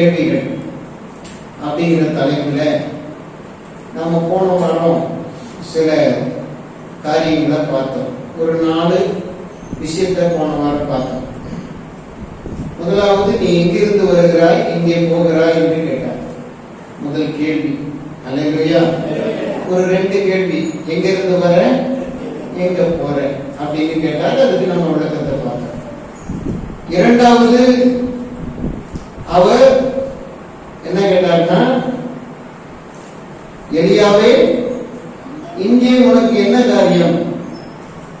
கேள்விகள் அப்படிங்கிற தலைப்புல நம்ம போன வாரம் சில காரியங்களை பார்த்தோம். ஒரு நாலு விஷயத்தை போன வாரம் பார்த்தோம். முதலாவது நீ எங்கிருந்து வருகிறாய்? இங்கே போகிறாய்? என்று கேட்டார். முதல் கேள்வி. அல்லையா ஒரு ரெண்டு கேள்வி. எங்க இருந்து வர? எங்க போற? அப்படின்னு கேட்டால் அதுக்கு நம்ம விளக்கத்தை பார்த்தோம். இரண்டாவது அவர் என்ன கேட்டாருன்னா எலியாவே இங்கே உனக்கு என்ன காரியம்?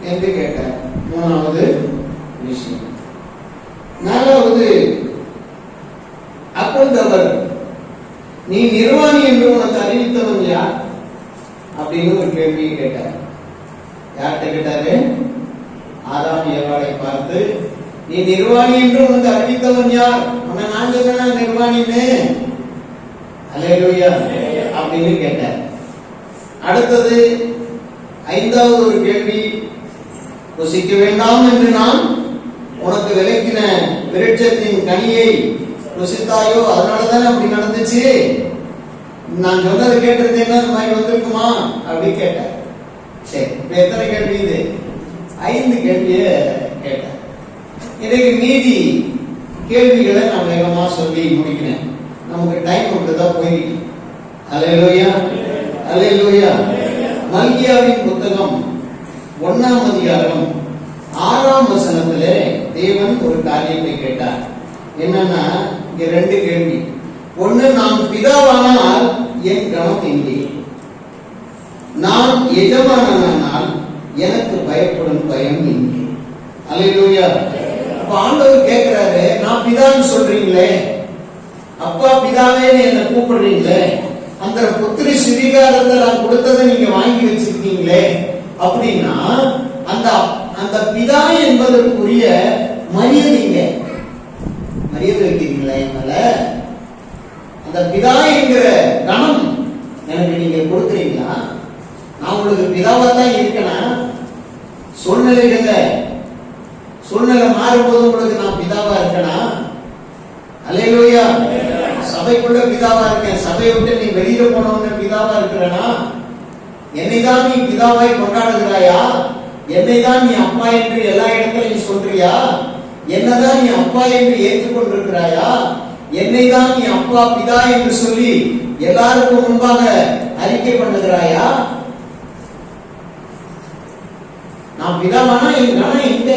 என்று கேட்டார். மூணாவது விஷயம். நாலாவது அப்பொழுது நீ நிர்வாணி என்று உனக்கு அறிவித்தவன் யார்? அப்படின்னு ஒரு கேள்வியை கேட்டார். யார்கிட்ட கேட்டாரு? ஆதாம் ஏவாளை பார்த்து நீ நிர்வாணி என்று உனக்கு அறிவித்தவன் யார்? உன்னை நான் சொன்னா நிர்வாணின்னு? அலையலுயா? அப்படின்னு கேட்டார். அடுத்தது ஐந்தாவது ஒரு கேள்வி புசிக்க வேண்டாம் என்று நான் உனக்கு விளக்கின விருட்சத்தின் கனியை ருசித்தாயோ? அதனால தானே அப்படி நடந்துச்சு? நான் சொன்னது கேட்டிருந்தேன்னா இந்த மாதிரி வந்திருக்குமா? அப்படின்னு கேட்டார். சரி இப்ப எத்தனை கேள்வி இது? ஐந்து கேள்விய கேட்டார். இதுக்கு மீதி கேள்விகளை நான் வேகமா சொல்லி முடிக்கிறேன். நமக்கு டைம் கொடுத்ததா போயிருக்கு அலையலோயா அலையலோயா மல்கியாவின் புத்தகம் ஒன்னாம் அதிகாரம் ஆறாம் வசனத்திலே தேவன் ஒரு காரியத்தை கேட்டார். என்னன்னா இங்க ரெண்டு கேள்வி. ஒண்ணு நான் பிதாவானால் என் கணம் எங்கே? நான் எஜமானனால் எனக்கு பயப்படும் பயம் எங்கே? அலையிலூயா அப்ப ஆண்டவர் கேட்கிறாரு நான் பிதான்னு சொல்றீங்களே அப்பா பிதாவேன்னு என்ன கூப்பிடுறீங்களே? அந்த புத்திரி சுவீகாரத்தை நான் கொடுத்ததை நீங்க வாங்கி வச்சிருக்கீங்களே? அப்படின்னா அந்த அந்த பிதா என்பதற்குரிய மரியாதைங்க மரியாதை வைக்கிறீங்களா என் அந்த பிதா என்கிற கணம் எனக்கு நீங்க கொடுக்குறீங்களா? நான் உங்களுக்கு பிதாவா தான் இருக்கணும் சூழ்நிலைகள்ல சூழ்நிலை மாறும்போது உங்களுக்கு நான் பிதாவா இருக்கேனா? அலையிலோயா. சபைக்குள்ள பிதாவா இருக்கேன். சபையை விட்டு நீ வெளியில போனவன பிதாவா இருக்கிறனா? என்னை தான் நீ பிதாவாய் கொண்டாடுகிறாயா? என்னை தான் நீ அப்பா என்று எல்லா இடத்திலையும் சொல்றியா? என்னதான் நீ அப்பா என்று ஏற்றுக்கொண்டிருக்கிறாயா என்னை தான் நீ அப்பா பிதா என்று சொல்லி எல்லாருக்கும் முன்பாக அறிக்கை பண்ணுகிறாயா? நான் பிதாவானா? என் கணம் எங்க?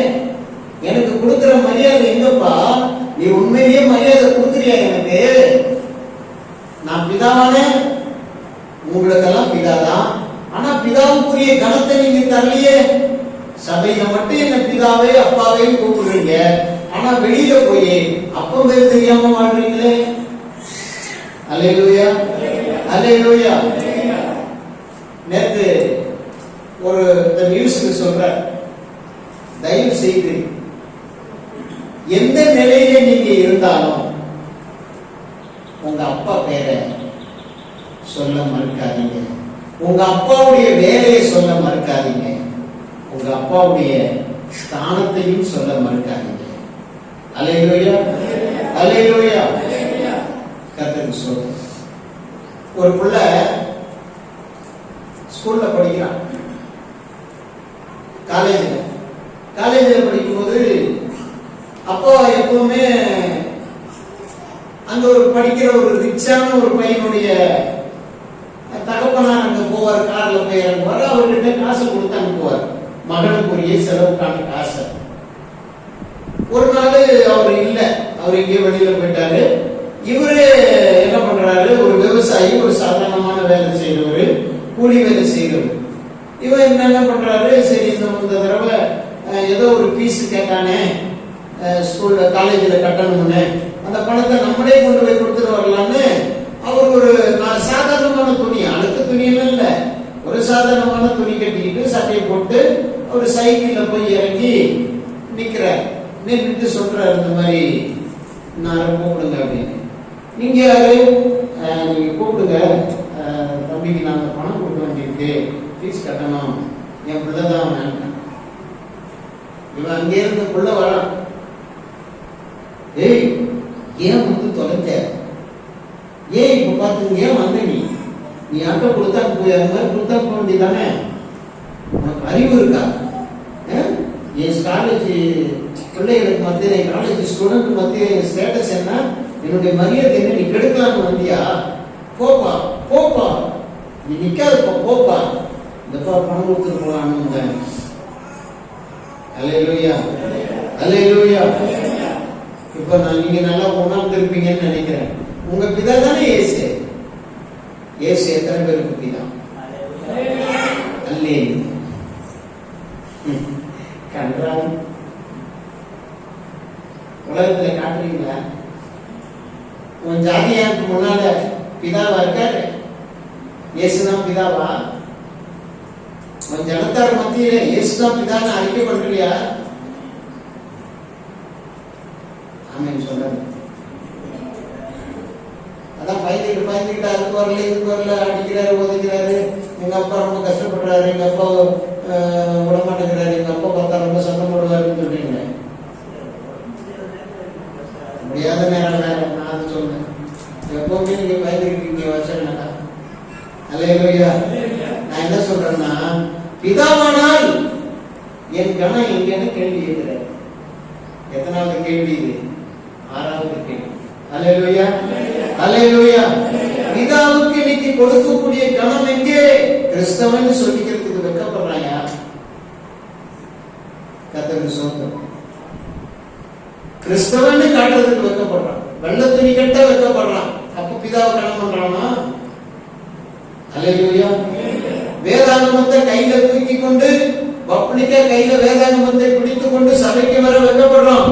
எனக்கு கொடுக்கிற மரியாதை எங்கப்பா? நீ உண்மையிலேயே மரியாதை கொடுக்குறியா எனக்கு? நான் பிதாவானே. உங்களுக்கெல்லாம் பிதாதான் ஆனா பிதாவுக்குரிய கணத்தை நீங்க தரலையே. சபையில மட்டும் என்ன பிதாவே அப்பாவே கூப்பிடுறீங்க? ஆனா வெளியில போய் அப்பம் பேர் தெரியாம வாழ்றீங்களே. அலையிலுயா அலையிலுயா நேத்து ஒரு இந்த நியூஸ்க்கு சொல்ற தயவு செய்து எந்த நிலையில இருந்தாலும் உங்க அப்பா பேரை சொல்ல மறுக்காதீங்க. உங்க அப்பாவுடைய வேலையை சொல்ல மறுக்காதீங்க. உங்க அப்பாவுடைய ஸ்தானத்தையும் சொல்ல மறுக்காதீங்க. அலையிலோயா அலையிலோயா கத்தருக்கு சொல்ல ஒரு புள்ள ஸ்கூல்ல படிக்கிறான். காலேஜில். காலேஜில் படிக்கும்போது அப்பா எப்பவுமே அங்க ஒரு படிக்கிற ஒரு ரிச்சான ஒரு பையனுடைய தகப்பனார் அங்க போவார் கார்ல போய் இறங்குவார். அவர்கிட்ட காசு கொடுத்து அனுப்புவார் மகனுக்குரிய செலவுக்கான காசை. ஒரு நாள் அவர் இல்ல. அவர் இங்கே வெளியில போயிட்டாரு. இவரு என்ன பண்றாரு? ஒரு விவசாயி ஒரு சாதாரணமான வேலை செய்யறவர் கூலி வேலை செய்யறவர் இவன் என்ன என்ன பண்றாரு? சரி இந்த இந்த தடவை ஏதோ ஒரு பீஸ் கேட்டானே ஸ்கூல்ல காலேஜ்ல கட்டணும்னு. அந்த பணத்தை நம்மளே கொண்டு போய் கொடுத்துட்டு வரலாம்னு அவர் ஒரு நான் சாதாரணமான துணி அழுக்கு துணியெல்லாம் இல்லை. ஒரு சாதாரணமான துணி கட்டிக்கிட்டு சட்டையை போட்டு ஒரு சைக்கிள்ல போய் இறங்கி நிக்கிறார் நின்றுட்டு சொல்றாரு இந்த மாதிரி நான் கூப்பிடுங்க அப்படின்னு. நீங்க யாரு? நீங்க கூப்பிடுங்க. தம்பிக்கு நாங்க பணம் கொடுக்க வேண்டியிருக்கு. ஃபீஸ் கட்டணும். என் பிள்ளை தான் வேண்டாம் இவன் அங்கே இருந்து புள்ள வரான். ஏய் ஏன் வந்து தொலைச்ச ஏன் இப்ப பார்த்து ஏன் வந்த நீ? நீ அட்டை கொடுத்தா போய் அந்த மாதிரி கொடுத்தா போக வேண்டியதானே உனக்கு அறிவு இருக்கா? ஆ? என் காலேஜ் பிள்ளைகளுக்கு மத்தியில் என் காலேஜ் ஸ்டூடெண்ட் மத்தியில் என் ஸ்டேட்டஸ் என்ன? என்னுடைய மரியாதை என்ன? நீ கெடுக்கலான்னு வந்தியா? போப்பா போப்பா. நீ நிக்காதப்பா போப்பா. இந்தப்பா பணம் கொடுத்துட்டு போலான்னு அலையிலுயா அலையிலுயா இப்ப நான் நீங்க நல்லா உணர்ந்திருப்பீங்கன்னு நினைக்கிறேன். உங்க பிதா தானே ஏசு ஏசு எத்தனை பேருக்கு பிதா? அல்லே கன்றான். உலகத்துல காட்டுறீங்களா? உன் ஜாதியாருக்கு முன்னால பிதாவா இருக்காரு. இயேசுதான் பிதாவா? உன் ஜனத்தார் மத்தியில இயேசுதான் பிதான்னு அறிக்கை பண்றியா அதுக்கு வரல இதுக்கு வரல அடிக்கிறாரு ஒதுக்கிறாரு. எங்க அப்பா ரொம்ப கஷ்டப்படுறாரு. எங்க அப்பா அஹ், விட மாட்டேங்கிறாரு எங்க அப்பா பார்த்தா ரொம்ப சண்டை போடுவாருன்னு சொல்றீங்க முடியாத நேரம் வேற. நான் அது சொன்னேன் எப்பவுமே நீங்க பயந்துருக்கீங்க வச்சேன்னாக்கா அல்லையா நான் என்ன சொல்றேன்னா பிதாவானால் என் கணம் எங்கன்னு கேள்வி கேட்கிறேன் எத்தனாவது கேள்வி இது? ஆறாவது கேள்வி. அல்லேலூயா அல்லேலூயா பிதாவுக்கு இன்னைக்கு கொடுக்கக்கூடிய கணம் எங்கே? கிறிஸ்தவன் சொல்லிக்கிறதுக்கு வெக்கப்படுறாயா கத்தருக்கு சொந்தம். கிறிஸ்தவன் காட்டுறதுக்கு வெக்கப்படுறான். வெள்ள துணி கட்ட வெக்கப்படுறான். அப்ப பிதாவை கணம் பண்றானா? அல்லேலூயா வேதாகமத்தை கையில தூக்கி கொண்டு பப்ளிக்கா கையில வேதாகமத்தை பிடித்துக் கொண்டு சபைக்கு வர வெக்கப்படுறான்.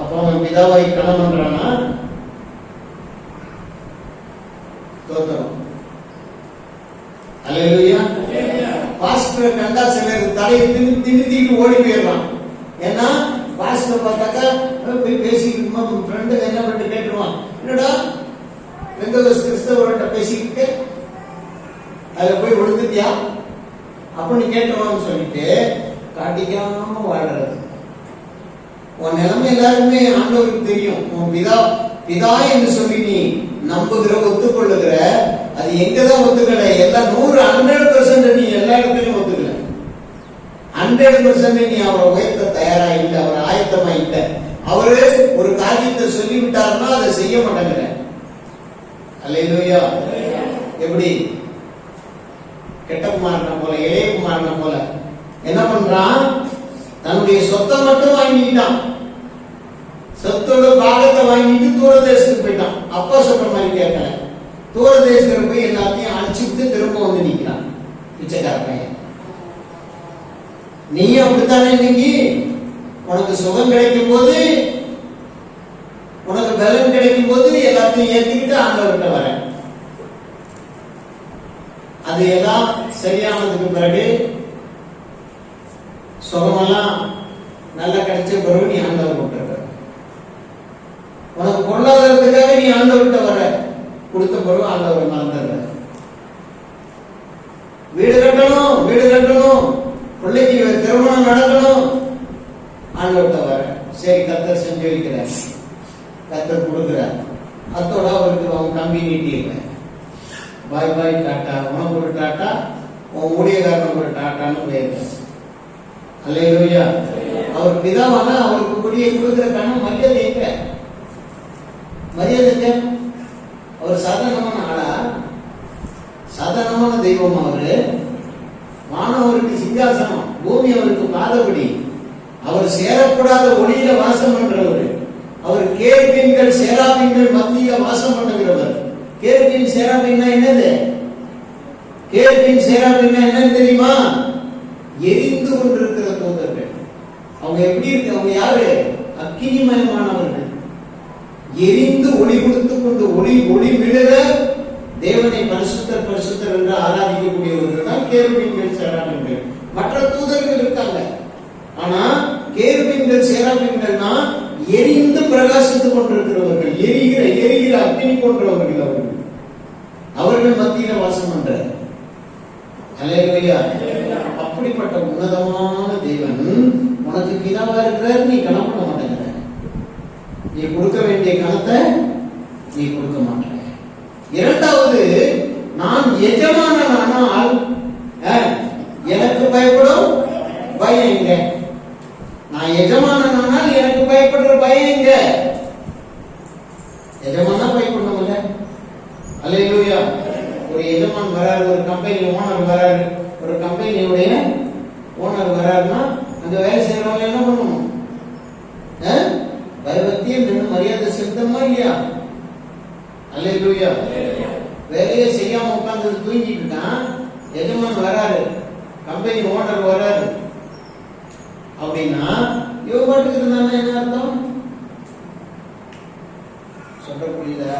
அப்ப அவன் பிதாவை கணம் பண்றானா? அல்லேலூயா. பாஸ்டர் கண்டா சிலர் தலையை தின்னு தின்னுத்திட்டு ஓடி போயிடுறான். ஏன்னா பாஸ்டர் பார்த்தாக்கா போய் பேசிக்கிட்டு ஃப்ரெண்டு என்ன பண்ணி கேட்டுருவான்? என்னடா பெந்தகோஸ் கிறிஸ்தவர்கிட்ட பேசிக்கிட்டு அதுல போய் விழுந்துட்டியா அப்படின்னு கேட்டுருவான்னு சொல்லிட்டு காட்டிக்காம வாழ்றது. உன் நிலைமை எல்லாருமே ஆண்டவருக்கு தெரியும். உன் பிதா பிதா என்று சொல்லி நீ நம்புகிற ஒத்துக்கொள்ளுகிற அது எங்கதான் ஒத்துக்கல. எல்லாம் நூறு ஹண்ட்ரட் பெர்சன்ட் நீ எல்லா இடத்துலயும் ஒத்துக்கல. ஹண்ட்ரட் பெர்சன்ட் நீ அவரை உயர்த்த தயாரா இல்லை அவர் ஆயத்தமா இல்லை அவரு ஒரு காரியத்தை சொல்லி விட்டாருன்னா அதை செய்ய மாட்டேங்கிற அல்லையா எப்படி? கெட்ட குமாரனை போல இளைய குமாரனை போல. என்ன பண்றான்? தன்னுடைய சொத்தை மட்டும் வாங்கிட்டான். சொத்தோட பாகத்தை வாங்கிட்டு தூரதேசத்துக்கு போயிட்டான். அப்பா சொல்ற மாதிரி கேட்கல தூரதேசத்துல போய் எல்லாத்தையும் அழிச்சுட்டு திரும்ப வந்து நிக்கிறான். பிச்சைக்கார பையன் நீ அப்படித்தானே இன்னைக்கு உனக்கு சுகம் கிடைக்கும் போது உனக்கு பலன் கிடைக்கும் போது எல்லாத்தையும் ஏத்துக்கிட்டு ஆண்டவர்கிட்ட வர. அது எல்லாம் சரியானதுக்கு பிறகு சுகமெல்லாம் நல்லா கிடைச்ச பிறகு நீ ஆண்டவர் விட்டுற உனக்கு பொருளாதாரத்துக்காக நீ ஆண்டவர்கிட்ட வர. கொடுத்த பிறகு ஆண்டவரை மறந்துடுற வீடு கட்டணும் வீடு கட்டணும். பிள்ளைக்கு திருமணம் நடக்கணும். ஆண்டவர்கிட்ட வர சரி கத்தர் செஞ்சு வைக்கிறார். கத்தர் கொடுக்குறார். அத்தோட அவருக்கு அவங்க கம்பி நீட்டிடுறேன். பாய் பாய் டாட்டா. உனக்கு ஒரு டாட்டா உன் ஊழியக்காரனுக்கு ஒரு டாட்டான்னு போயிருக்கேன் அல்லையா அவர் பிதாவான அவருக்கு குடியை கொடுக்கிற மரியாதை எங்க? மரியாதை அவர் சாதாரணமான ஆளா? சாதாரணமான தெய்வம் அவரு. மாணவருக்கு சிங்காசனம் பூமி அவருக்கு பாதபடி. அவர் சேரக்கூடாத ஒளியில வாசம் பண்றவர். அவர் கேர்பின்கள் சேராபின்கள் மத்தியில வாசம் பண்ணுகிறவர் கேர்பின் சேராபின்னா என்னது? கேர்பின் சேராபின்னா என்னன்னு தெரியுமா? எரிந்து கொண்டிருக்கிற தூதர்கள். அவங்க எப்படி இருக்கு? அவங்க யாரு? அக்கினிமயமானவர்கள். எரிந்து ஒளி கொடுத்து கொண்டு ஒளி ஒளி விழுக தேவனை பரிசுத்தர் பரிசுத்தர் என்று ஆராதிக்கக்கூடியவர்கள் தான் கேருபீன்கள் சேராமீன்கள் மற்ற தூதர்கள் இருக்காங்க. ஆனா கேருபீன்கள் சேராபீன்கள்னா எரிந்து பிரகாசித்துக் கொண்டிருக்கிறவர்கள் எரிகிற எரிகிற அக்னி போன்றவர்கள் அவர்கள். அவர்கள் மத்தியில வாசம் பண்றார். அல்லேலூயா. அப்படிப்பட்ட உன்னதமான தேவன் உனக்கு பிதாவா இருக்கிறார் நீ கணம் பண்ண மாட்டேங்கிற. நீ கொடுக்க வேண்டிய கணத்தை நீ கொடுக்க மாட்டேன். இரண்டாவது நான் எஜமான ஆனால் எனக்கு பயப்படும்? பயம் எங்க? நான் எஜமான ஆனால் எனக்கு பயப்படுற பயம் எங்க? எஜமானா பயப்படணும்ல அல்லேலூயா. ஒரு எஜமான் வராரு ஒரு கம்பெனி ஓனர் வராரு. ஒரு கம்பெனியுடைய ஓனர் வராருன்னா அந்த வேலை செய்யறவங்க என்ன பண்ணணும் பயபக்தியும் மரியாதை செலுத்தமா இல்லையா? அல்லேலூயா வேலையே செய்யாம உட்கார்ந்து தூங்கிட்டு இருக்கான். எஜமான் வராரு. கம்பெனி ஓனர் வராரு. அப்படின்னா இவன் பாட்டுக்கு இருந்தான்னா என்ன அர்த்தம்? சொல்ற புரியுதா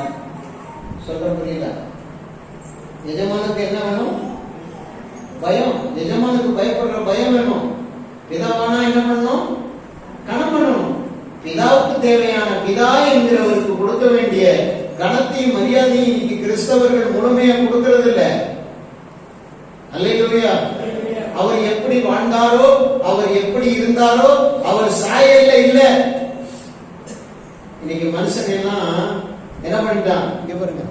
சொல்ற புரியுதா எஜமானுக்கு என்ன வேணும்? பயம். எஜமானுக்கு பயப்படுற பயம் வேணும். பிதாவானா என்ன பண்ணணும்? கணம் பண்ணணும். பிதாவுக்கு தேவையான பிதா என்கிறவருக்கு கொடுக்க வேண்டிய கனத்தையும் மரியாதையும் இன்னைக்கு கிறிஸ்தவர்கள் முழுமையா கொடுக்கறது இல்ல அல்லையா அவர் எப்படி வாழ்ந்தாரோ அவர் எப்படி இருந்தாரோ அவர் சாயல்ல இல்ல. இன்னைக்கு மனுஷன் எல்லாம் என்ன பண்ணிட்டான்? இங்க பாருங்க.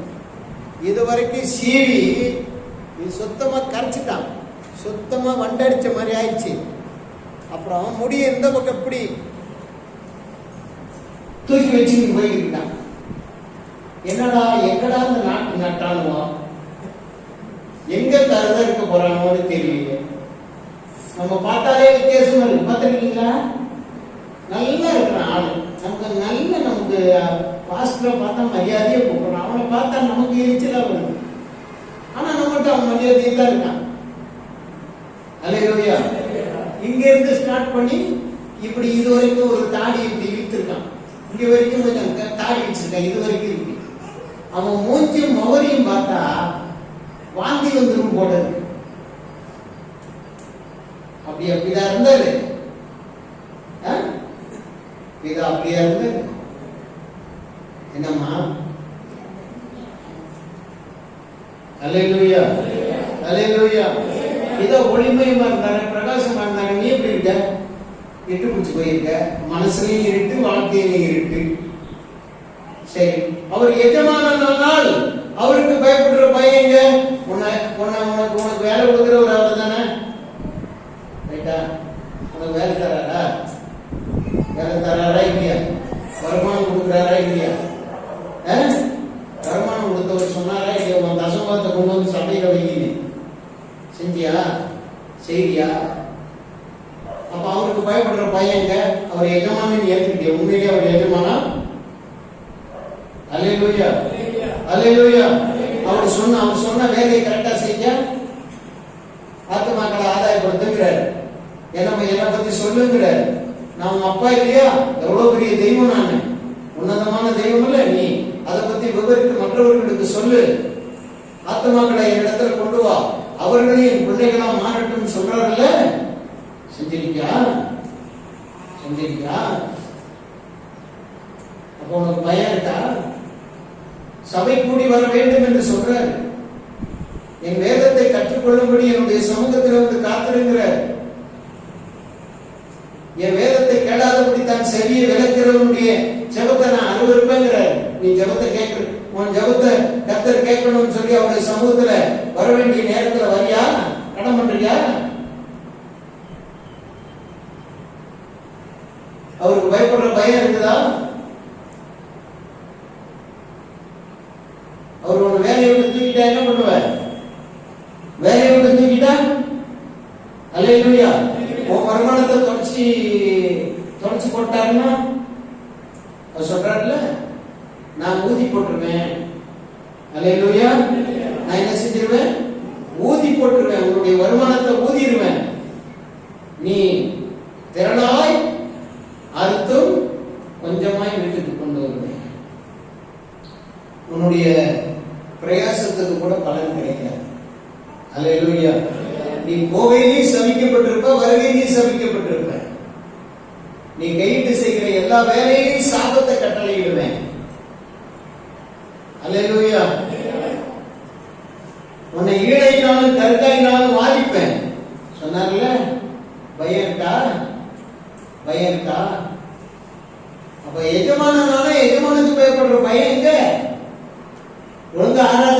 இதுவரைக்கும் சீவி சுத்தமா கரைச்சிட்டான். சுத்தமா வண்டடிச்ச மாதிரி ஆயிடுச்சு. அப்புறம் முடிய இந்த பக்கம் எப்படி? தூக்கி வச்சு போயிருக்கான் என்னடா எங்கடா இந்த நாட்டு நட்டானுவோ? எங்க கருத இருக்க போறானோன்னு தெரியல நம்ம பார்த்தாலே வித்தியாசமா இருக்கு. பார்த்துருக்கீங்களா? நல்லா இருக்கிறான் ஆளு. நமக்கு நல்ல நமக்கு பாஸ்டரை பார்த்தா மரியாதையே கூப்பிடுறான். அவனை பார்த்தா நமக்கு எரிச்சலா வருது. ஆனா நம்மகிட்ட அவன் மரியாதையை தான் இருக்கான். அல்லேலூயா. இங்க இருந்து ஸ்டார்ட் பண்ணி இப்படி இது வரைக்கும் ஒரு தாடி இப்படி இழுத்துருக்கான். இங்க வரைக்கும் கொஞ்சம் தாடி வச்சிருக்கான் இது வரைக்கும் இருக்கு. அவன் மூஞ்சியும் மௌரியும் பார்த்தா வாந்தி வந்துரும் போல அப்படி அப்படிதான் இருந்தாரு? இது அப்படியா இருந்தாரு? என்னம்மா? அலையிலுயா அலையிலுயா இதோ ஒளிமயமா இருந்தாரு பிரகாசமா இருந்தாரு. நீ எப்படி இருக்க? எட்டு பிடிச்சு போயிருக்க. மனசுலயும் இருட்டு வாழ்க்கையிலையும் இருட்டு. சரி. அவர் எஜமானால் அவருக்கு பயப்படுற பையன் எங்க? உன்னை உன்னை உனக்கு உனக்கு வேலை கொடுக்குறவர் அவர் தானே? ரைட்டா உனக்கு வேலை தராரா? வேலை தராரா இல்லையா? வருமானம் கொடுக்குறாரா இல்லையா? ஆ? வருமானம் கொடுத்தவர் சொன்னாரா இல்லையா? உன் தசமத்தை கொண்டு வந்து சபையில வைக்கிங்க செஞ்சியா? செய்தியா? அப்ப அவருக்கு பயப்படுற பையங்க அவர் எஜமானு ஏற்றுக்கிட்டே உண்மையிலேயே அவர் எஜமானா? அலையூயா அலையூயா அவர் சொன்ன அவர் சொன்ன வேலையை கரெக்டா செய்ய ஆத்மாக்களை ஆதாயப்படுத்துங்கிறார் என்ன என்னை பத்தி சொல்லுங்கிறார். நான் உன் அப்பா இல்லையா? எவ்வளவு பெரிய தெய்வம் நான். உன்னதமான தெய்வம் இல்ல நீ. அதை பத்தி விவரித்து மற்றவர்களுக்கு சொல்லு. ஆத்துமாக்களை என்னிடத்துல கொண்டு வா. அவர்களையும் என் பிள்ளைகளா மாறட்டும் சொல்றாருல்ல? செஞ்சிருக்கியா? செஞ்சிருக்கியா? அப்போ உனக்கு பயம் இருக்கா? சபை கூடி வர வேண்டும் என்று சொல்றார். என் வேதத்தை கற்றுக்கொள்ளும்படி என்னுடைய சமூகத்தில் வந்து காத்திருக்கிறார். என் வேதத்தை கேளாதபடி தான் செவியை விளக்கிறவனுடைய ஜபத்தை நான் அனுபவிப்பேங்கிறார் நீ ஜெபத்தை கேட்கிற உன் ஜெபத்தை கத்தர் கேட்கணும்னு சொல்லி அவருடைய சமூகத்துல வர வேண்டிய நேரத்துல வரியா? கடன் பண்றியா? அவருக்கு பயப்படுற பயம் இருக்குதா? அவர் உன் வேலையை விட்டு தூக்கிட்டா என்ன பண்ணுவேன் வேலையை விட்டு தூக்கிட்டா? அல்லேலூயா. உன் வருமானத்தை தொடச்சி தொடச்சி போட்டாருன்னா? அவர் சொல்றாருல நான் ஊதி போட்டுருவேன். அல்லேலூயா. நான் என்ன செஞ்சிருவேன்? ஊதி போட்டுருவேன். உன்னுடைய வருமானத்தை ஊதிடுவேன் நீ திரளாய் அறுத்தும் கொஞ்சமாய் வீட்டுக்கு கொண்டு வருவேன் உன்னுடைய பிரயாசத்துக்கு கூட பலன் கிடைக்காது அல்லேலூயா நீ போகையிலையும் சபிக்கப்பட்டிருப்ப வருகையிலையும் நீ கையிட்டு செய்கிற எல்லா வேலையிலையும் சாபத்தை கட்டளையிடுவேன். அல்லேலூயா. உன்னை ஈழைனாலும் கருத்தாயினாலும் வாதிப்பேன். சொன்னார்ல? பயம் இருக்கா பயம் இருக்கா அப்ப எஜமானனால எஜமானுக்கு பயப்படுற பயம் எங்க? ஒழுங்க ஆராதனைக்கு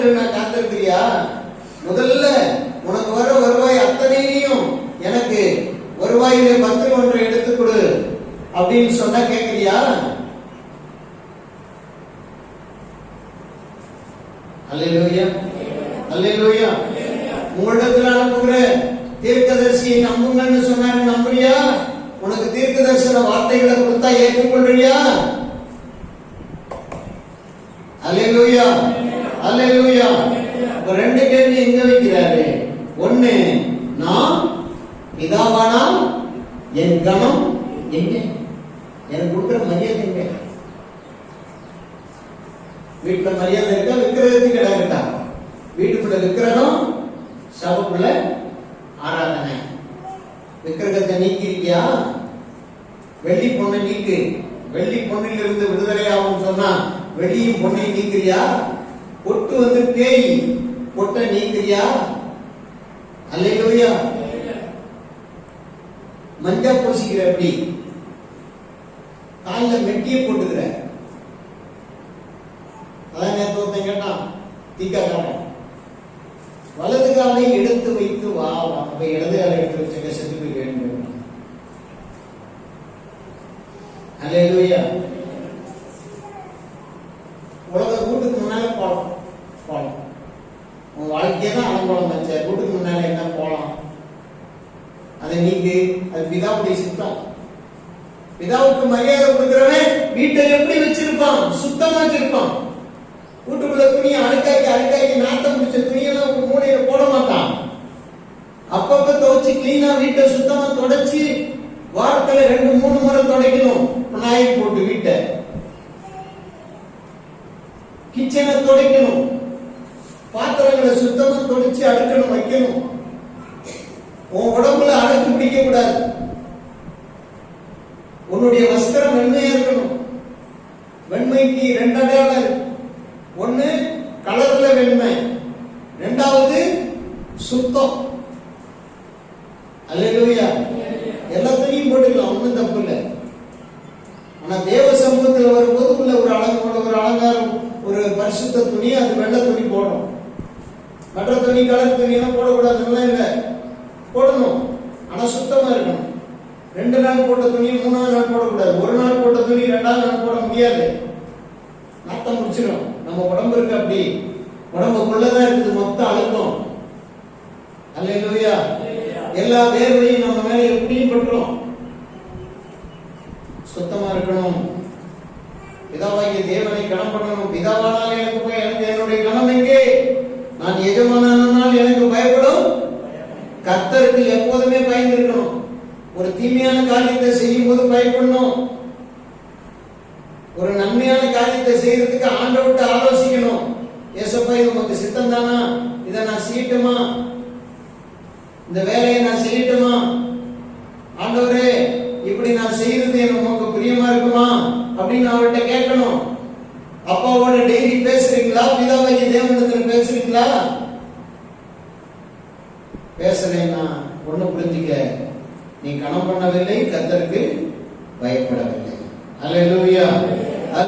சமூகத்துல காத்திருக்கிறியா? முதல்ல உனக்கு வர வருவாய் அத்தனையும் எனக்கு வருவாயிலே பத்து ஒன்று எடுத்துக் கொடு அப்படின்னு சொன்னா கேட்கிறியா அல்லேலூயா. அல்லேலூயா. உங்களிடத்துல அனுப்புகிற தீர்க்கதரிசியை நம்புங்கன்னு சொன்னாரு நம்புறியா? உனக்கு தீர்க்க தரிசன வார்த்தைகளை கொடுத்தா ஏற்றுக்கொள்றியா? அல்லேலூயா. அல்லேலூயா. இப்ப ரெண்டு கேள்வி எங்க வைக்கிறாரு? ஒண்ணு நான் பிதாவானால் என் கணம் எங்க? எனக்கு கொடுக்குற மரியாதை எங்க? வீட்டுல மரியாதை இருக்கா? விக்கிரகத்துக்கு இடம் இருக்கா? வீட்டுக்குள்ள விக்கிரகம் சபக்குள்ள ஆராதனை. விக்கிரகத்தை நீக்கிருக்கியா வெள்ளி பொண்ணை நீக்கு. வெள்ளி பொண்ணிலிருந்து விடுதலை ஆகும் சொன்னா வெள்ளியும் பொண்ணையும் நீக்கிறியா? பொட்டு வந்து பேய். பொட்டை நீக்கிறியா? அல்லையா மஞ்சா பூசிக்கிற எப்படி? காலில் மெட்டிய போட்டுக்கிற. அதான் நேற்று ஒருத்தன் கேட்டான் தீக்காக்காரன் வலது காலை எடுத்து வைத்து வா அப்ப இடது காலை எடுத்து வச்சுக்க செத்து போய் வேண்டும் அல்லேலூயா உலக வீட்டுக்கு முன்னால போலாம் போலாம் உன் வாழ்க்கையே தான் அலங்கோலம் வச்ச வீட்டுக்கு முன்னால என்ன போலாம் அதை நீங்க அது பிதாவுக்கு மரியாதை கொடுக்கிறவன் வீட்டை எப்படி வச்சிருப்பான்? சுத்தமா வச்சிருப்பான். வீட்டுக்குள்ள துணியை அழுக்காக்கி அழுக்காக்கி நாட்டம் பிடிச்ச துணியெல்லாம் ஒரு போட மாட்டான். அப்பப்ப துவைச்சு கிளீனா வீட்டை சுத்தமா தொடச்சி வாரத்துல ரெண்டு மூணு முறை துடைக்கணும். நாய் போட்டு வீட்டை. கிச்சனை துடைக்கணும். பாத்திரங்களை சுத்தமா துடைச்சு அடுக்கணும் வைக்கணும். உன் உடம்புல அழுக்கு பிடிக்க கூடாது உன்னுடைய வஸ்திரம் வெண்மையா இருக்கணும். வெண்மைக்கு ரெண்டு அடையாளம் ஒன்னு கலர்ல வெண்மை. ரெண்டாவது சுத்தம். அல்லேலூயா. எல்லாத்தையும் போட்டுக்கலாம் ஒண்ணும் தப்பு இல்லை. ஆனா தேவ சமூகத்தில் வரும்போது உள்ள ஒரு அலங்கோட ஒரு அலங்காரம் ஒரு பரிசுத்த துணி அது வெள்ளை துணி போடணும். மற்ற துணி கலர் துணி எல்லாம் போடக்கூடாதுன்னா இல்லை. போடணும். ஆனா சுத்தமா இருக்கணும். ரெண்டு நாள் போட்ட துணி மூணாவது நாள் போடக்கூடாது. ஒரு நாள் போட்ட துணி ரெண்டாவது நாள் போட முடியாது. நாத்தம் முடிச்சிடும் நம்ம உடம்பு இருக்கு அப்படி. உடம்புக்குள்ளதான் இருக்குது. மொத்த அழுத்தம். அல்லேலூயா. எல்லா வேர்வையும் நம்ம மேல எப்படியும் பட்டுரும். சுத்தமா இருக்கணும். பிதாவாகிய தேவனை கணம் பண்ணணும். பிதாவானால் எனக்கு போய் எனக்கு என்னுடைய கணம் எங்கே? நான் எஜமானால் எனக்கு பயப்படும். கத்தருக்கு எப்போதுமே பயந்து இருக்கணும். ஒரு தீமையான காரியத்தை செய்யும் போது பயப்படணும். ஒரு நன்மையான காரியத்தை செய்யறதுக்கு ஆண்டவர்கிட்ட ஆலோசிக்கணும். ஏசப்பா இது உமக்கு சித்தம் தானா இதை நான் செய்யட்டுமா? இந்த வேலையை நான் செய்யட்டுமா? ஆண்டவரே இப்படி நான் செய்யறது எனக்கு உமக்கு பிரியமா இருக்குமா? அப்படின்னு அவர்கிட்ட கேட்கணும். அப்பாவோட டெய்லி பேசுறீங்களா? பிதாவாகி தேவனத்துல பேசுறீங்களா? பேசலைன்னா ஒண்ணு புரிஞ்சுக்க. நீ கணம் பண்ணவில்லை கத்தருக்கு பயப்படவில்லை. அல்ல